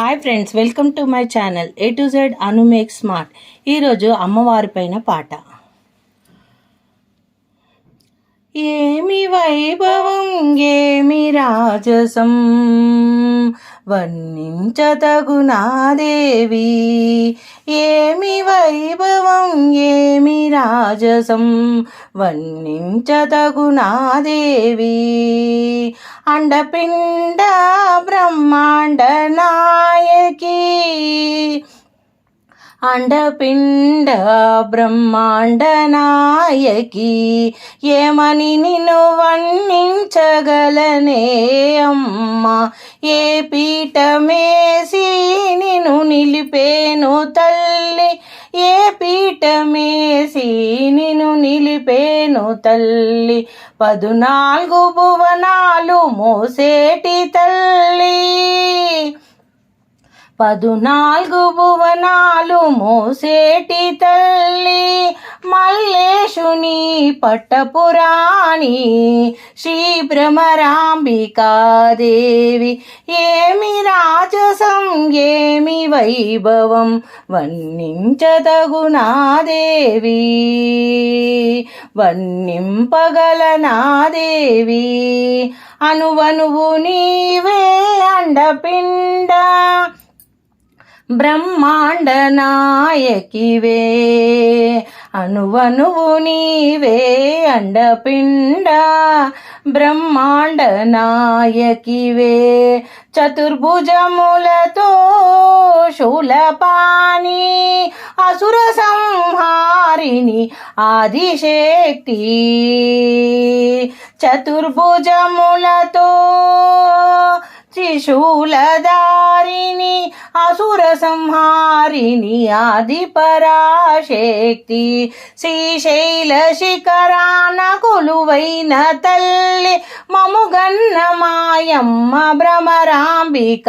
Hi friends welcome to my channel. A to Z Anu make smart. ఈరోజు అమ్మవారిపైన పాట. ఏమి వైభవం ఏమి రాజసం వర్ణించతగునాదేవి. ఏమి వైభవం ఏమి రాజసం వర్ణించతగునాదేవి. అండపిండ బ్రహ్మాండ నాయకి. అండపిండ బ్రహ్మాండ నాయకి. ఏమని నిన్ను వర్ణించగలనే అమ్మ? ఏ పీఠమేసి నిన్ను నిలిపేను తల్లి? ఏ పీఠమేసి నిను నిలిపేను తల్లి. పదునాలుగు భువనాలు మోసేటి తల్లి. పదునాలుగు భువనాలు మోసేటి తల్లి. శేషుని పట్టపురాణి శ్రీ భ్రమరాంబికాదేవి ఏమి రాజసం ఏమి వైభవం వర్ణించదగునాదేవి వర్ణింపగలనాదేవి అనువనువు నీవే అండపిండ బ్రహ్మాండ నాయకివే అణువణువు నీవే అండపిండ. బ్రహ్మాండ నాయకివే చతుర్భుజములతో శూలపాని అసుర సంహారిణి ఆదిశక్తి. చతుర్భుజములతో త్రిశూలధారిణి అసుర సంహారిణి ఆది పరాశక్తి శ్రీశైల శిఖరాన కొలువైన తల్లి మముగన్న మాయమ్మ భ్రమరాంబిక.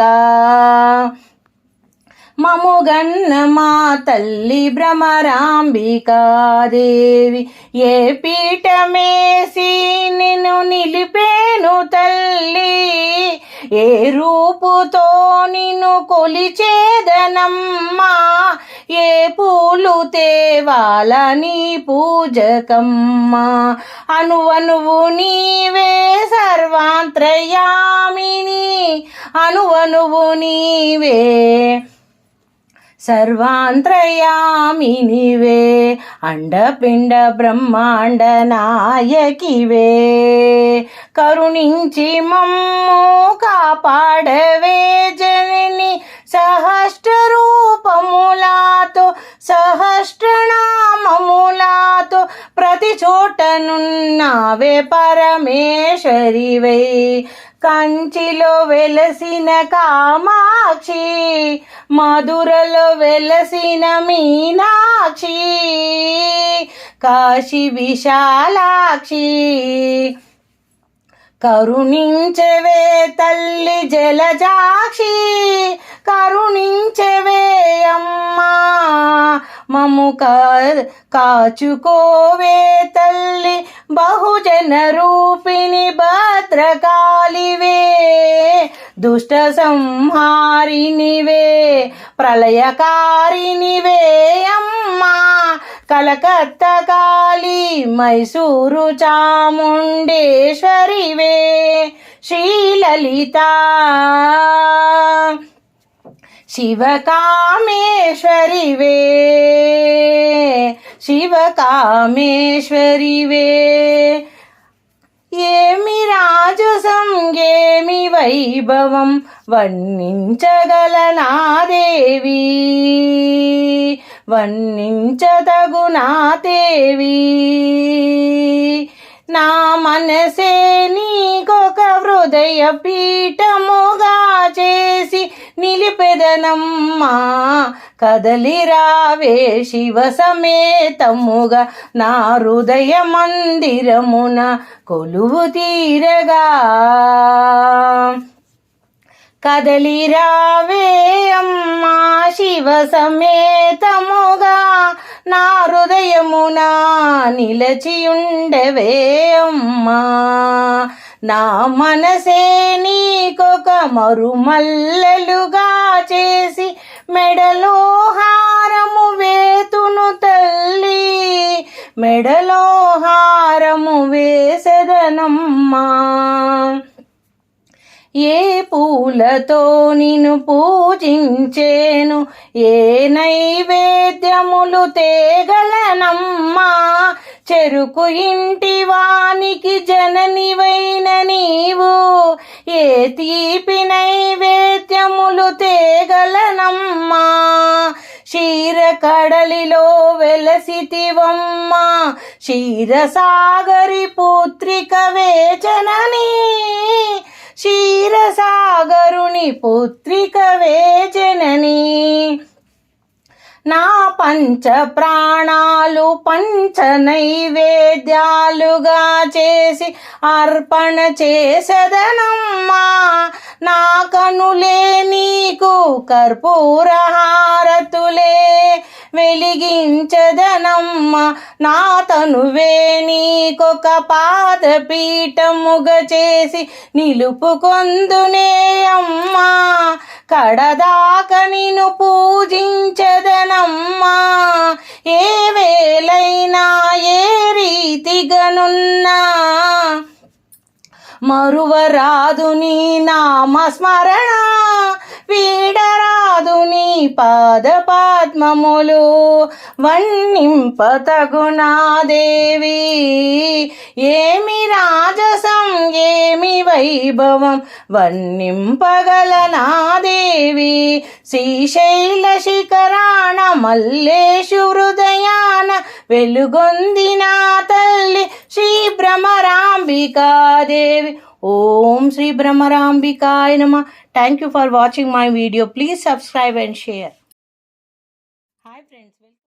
మముగన్న మా తల్లి భ్రమరాంబికాదేవి ఏ పీఠమేసి నిన్ను నిలిపేను తల్లి. ఏ రూపుతో నిన్ను కొలిచేదనమ్మా? ఏ పూలు తేవాలని పూజకమ్మా? అనువనువు నీవే సర్వాంత్రయామిని అనువనువు నీవే సర్వాంత్రయామినివే అండపిండ బ్రహ్మాండ నాయకివే. కరుణించి మమ్ము కాపాడవే జనని సహష్ట రూపములాతో సహస్రనామములాతో ప్రతి చోటనున్నావే పరమేశ్వరివై. కంచిలో వెలసిన కామాక్షి మధురలో వెలసిన మీనాక్షి కాశీ విశాలాక్షి. కరుణించవే తల్లి జలజాక్షి కరుణించవే మము కాచుకోవే తల్లి బహుజన రూపిణి భద్రకాళివే. దుష్ట సంహారినివే ప్రళయకారినివే అమ్మా. కలకత్త కాళీ మైసూరు చాముండేశ్వరివే. శ్రీలలితా శివకామేశ్వరివే. శివకామేశ్వరివే. ఏమి రాజసం ఏమి వైభవం వర్ణించగలనాదేవి వర్ణించదగునాదేవి నా మనసే నీకొక హృదయ పీఠముగా చేసి నిలిపెదనమ్మా. కదలిరావే శివ సమేతముగా నా హృదయ మందిరమున కొలువు తీరగా. కదలిరావే అమ్మా శివ సమేతముగా నా హృదయమున నిలచియుండవే అమ్మా. నా మనసే నీకొక మరుమల్లెలుగా చేసి మెడలో హారము వేతును తల్లి. మెడలో హారము వేసెదనమ్మా. ఏ పూలతో నిన్ను పూజించేను ఏ నైవేద్యములు తేగలనమ్మా. చెరుకు ఇంటి వానికి జననివైన నీవు ఏ తీపి నైవేద్యములు తేగలనమ్మా. క్షీర కడలిలో వెలసితివమ్మా. క్షీరసాగరి పుత్రిక వేచనని క్షీరసాగరుని పుత్రిక వేచనని నా పంచ ప్రాణాలు పంచ నైవేద్యాలుగా చేసి అర్పణ చేసదనమ్మా. నా కనులే నీకు కర్పూర హారతులే వెలిగించదనమ్మ. నా తనువే నీకొక పాదపీఠముగ చేసి నిలుపుకొందునే అమ్మా. కడదాక నిన్ను పూజించదనమ్మా. ఏ వేలైనా ఏ రీతిగనున్నా మరువరాదు నీ నామస్మరణ. వీడరాదు నీ పాద పద్మములు వన్నింపతగునా దేవి. ఏమి రాజసం ఏమి వైభవం వన్నింపగలనా దేవి. శ్రీశైల శిఖరాణ మల్లేషు హృదయాన వెలుగొందిన తల్లి శ్రీ భ్రమరాంబికాదేవి ఓం శ్రీ భ్రమరాంబికాయ నమ. Thank you for watching my video please subscribe and share